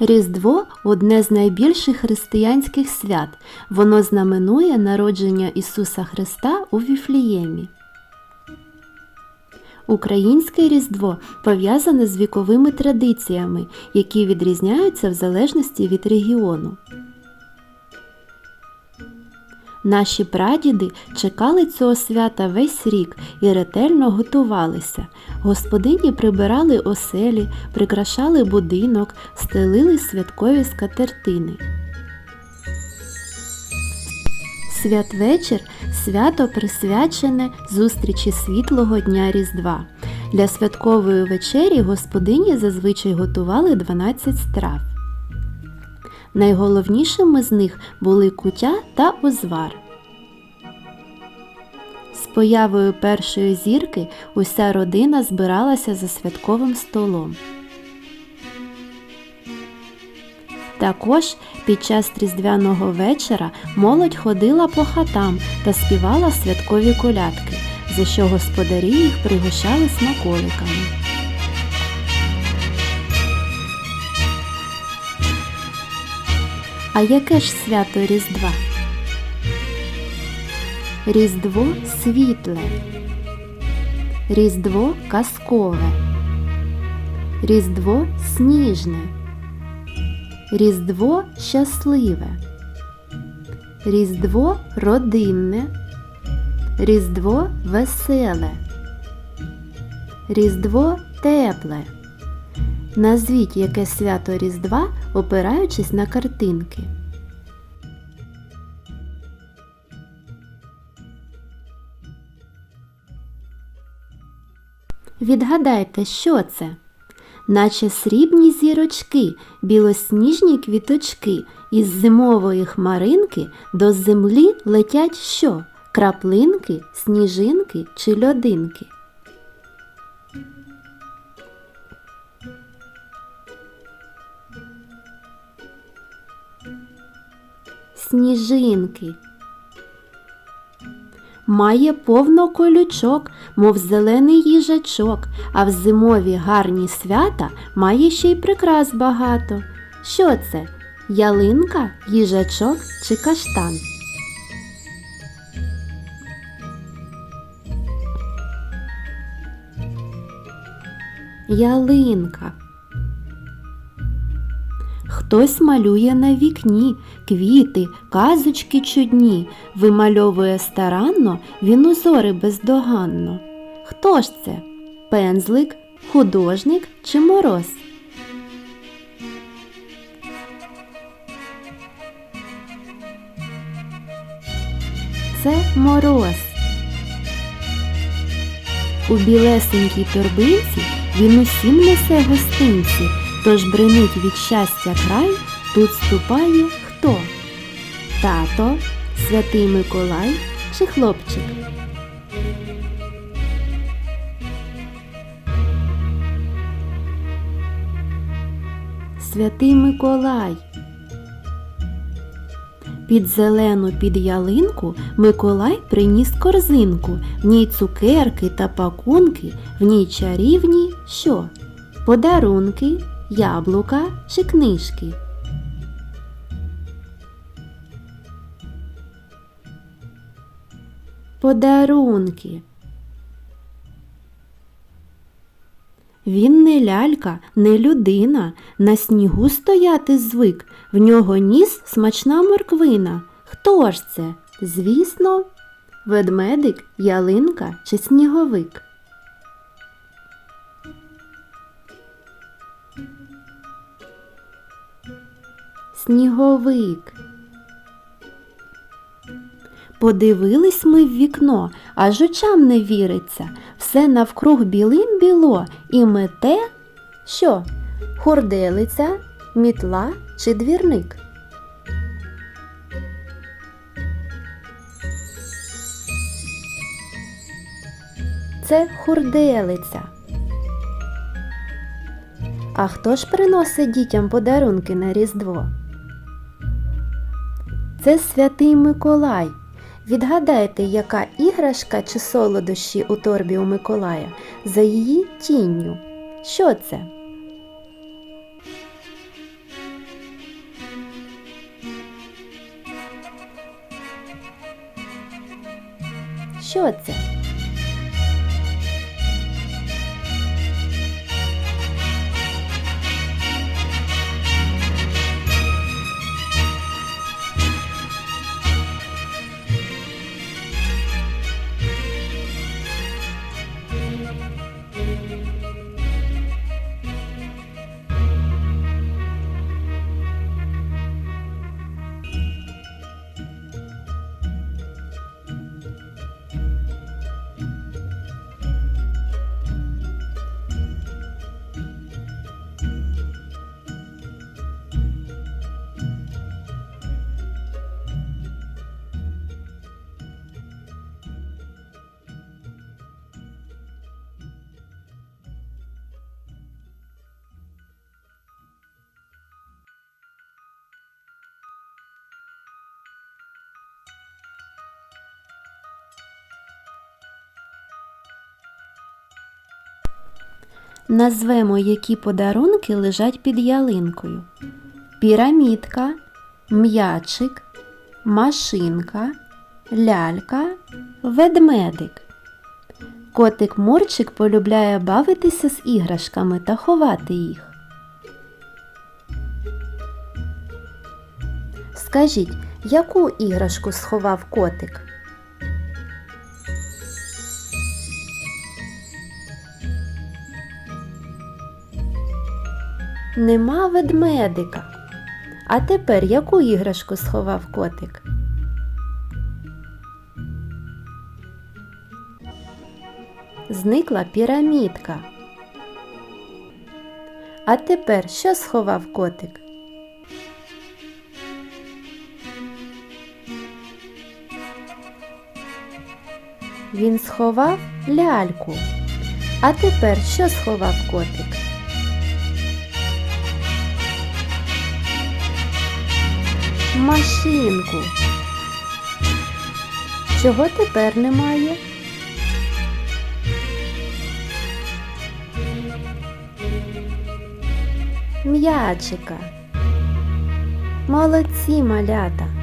Різдво одне з найбільших християнських свят. Воно знаменує народження Ісуса Христа у Віфліємі. Українське Різдво пов'язане з віковими традиціями, які відрізняються в залежності від регіону. Наші прадіди чекали цього свята весь рік і ретельно готувалися. Господині прибирали оселі, прикрашали будинок, стелили святкові скатертини. Святвечір свято присвячене зустрічі світлого дня Різдва. Для святкової вечері господині зазвичай готували 12 страв. Найголовнішими з них були куття та озвар. З появою першої зірки уся родина збиралася за святковим столом. Також під час різдвяного вечора молодь ходила по хатам та співала святкові колядки, за що господарі їх пригощали смаколиками. А яке ж свято Різдва? Різдво світле, Різдво казкове, Різдво сніжне, Різдво щасливе, Різдво родинне, Різдво веселе, Різдво тепле. Назвіть яке свято Різдва, опираючись на картинки. Відгадайте, що це? Наче срібні зірочки, білосніжні квіточки, із зимової хмаринки до землі летять що? Краплинки, сніжинки чи льодинки? Сніжинки. Має повно колючок, мов зелений їжачок, а в зимові гарні свята має ще й прикрас багато. Що це? Ялинка, їжачок чи каштан? Ялинка. Хтось малює на вікні квіти, казочки чудні, вимальовує старанно він узори бездоганно. Хто ж це? Пензлик, художник чи мороз? Це мороз. У білесенькій торбинці він усім несе гостинці. Тож бренить від щастя край, тут ступає хто? Тато, святий Миколай чи хлопчик? Святий Миколай. Під зелену під ялинку Миколай приніс корзинку, в ній цукерки та пакунки, в ній чарівні що? Подарунки, яблука чи книжки. Подарунки. Він не лялька, не людина, на снігу стояти звик, в нього ніс смачна морквина. Хто ж це? Звісно, ведмедик, ялинка чи сніговик. Сніговик. Подивились ми в вікно, аж очам не віриться. Все навкруг білим біло і мете що? Хурделиця, мітла чи двірник? Це хурделиця. А хто ж приносить дітям подарунки на Різдво? Це святий Миколай. Відгадайте, яка іграшка чи солодощі у торбі у Миколая за її тінню. Що це? Що це? Назвемо, які подарунки лежать під ялинкою. Пірамідка, м'ячик, машинка, лялька, ведмедик. Котик Мурчик полюбляє бавитися з іграшками та ховати їх. Скажіть, яку іграшку сховав котик? Нема ведмедика. А тепер яку іграшку сховав котик? Зникла пірамідка. А тепер що сховав котик? Він сховав ляльку. А тепер що сховав котик? Машинку. Чого тепер немає? М'ячика. Молодці малята.